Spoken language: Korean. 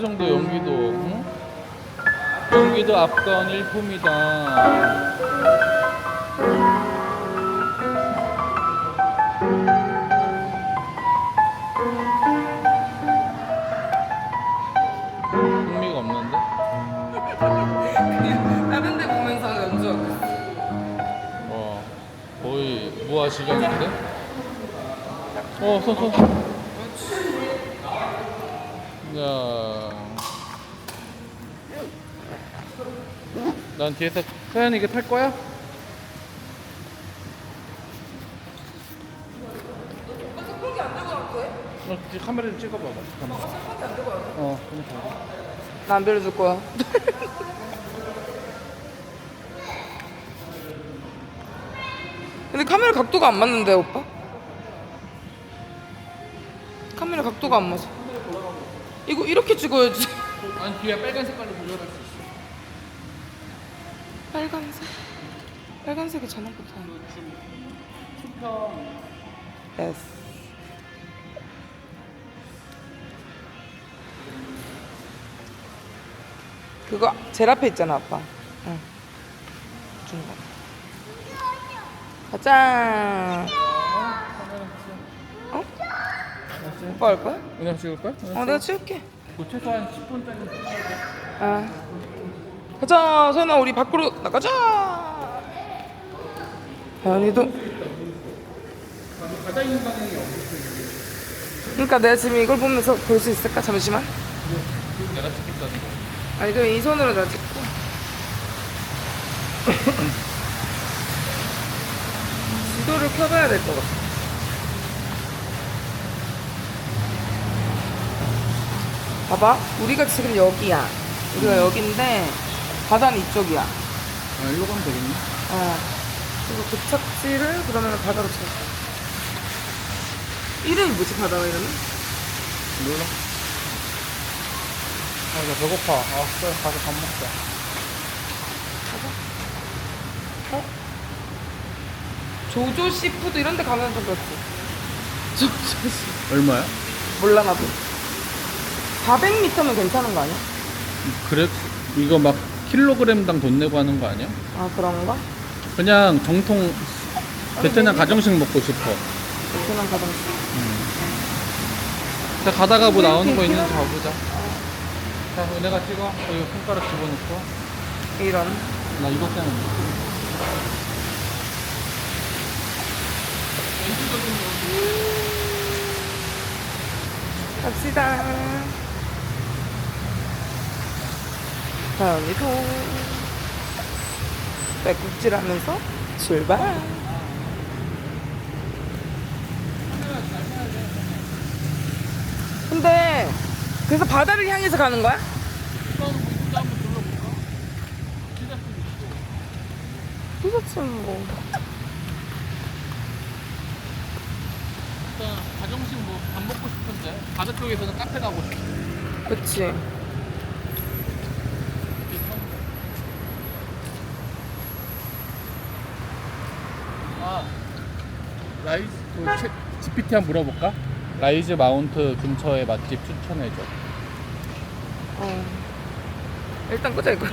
정도 연기도. 응? 연기도 압권 일품이다. 흥미가 없는데? 다른 데 보면서 연주하고 있어. 와 거의 무아지경인데? 어 손, 손. 야. 난 뒤에서 서현 이게 탈 거야? 그래서 그렇게 안 들고 갈 거야? 너 카메라 좀 찍어봐봐. 잠깐만. 어, 좀 봐. 나안 빌려줄 거야. 근데 카메라 각도가 안 맞는데 오빠? 카메라 각도가 안 맞아. 이거 이렇게 찍어야지. 아니 뒤에 빨간 색깔로 조절할 수 있어. 빨간색. 빨간색이. 수평. 예스. 그거 제일 앞에 있잖아 아빠. 응. 중간. 가자. 어? 오빠 할 거야? 그냥 찍을 거야? 어 내가 치울게. 그 최소한 10분 짜리. 아. 가자 서연아 우리 밖으로 나가자. 없어. 그러니까 내가 지금 이걸 보면서 볼 수 있을까? 잠시만. 내가 찍겠다는 거. 아니 그럼 이 손으로 다 찍고 지도를 켜봐야 될 것 같아 봐봐 우리가 지금 여기야 우리가 여기인데 바다는 이쪽이야 아, 일로 가면 되겠네. 어 그리고 도착지를 그러면 바다로 찾아 이름이 뭐지 바다가 이름은? 몰라. 아, 나 배고파. 아, 그래, 가서 밥 먹자. 조조 씨푸드 이런 데 가면 좀 그렇지 조조 씨 얼마야? 몰라 나도 400m면 괜찮은 거 아니야? 그래? 이거 막 킬로그램당 돈 내고 하는 거 아니야? 아 그런가? 그냥 정통 베트남 가정식 먹고 싶어. 베트남 가정식 자, 가다가 뭐 나오는 거 있는지 봐보자. 자, 은혜가 찍어. 여기 손가락 집어넣고. 이런 나 이것 때문에. 갑시다 다음이도 백국질 하면서? 출발. 근데 그래서 바다를 향해서 가는 거야? 피자집은 뭐. 일단 가정식 뭐 밥 먹고 싶은데 바다 쪽에서는 카페 가고 싶어. 그치 라이즈 그 채- GPT 한번 물어볼까? 라이즈 마운트 근처에 맛집 추천해줘. 어. 일단 끄자 이거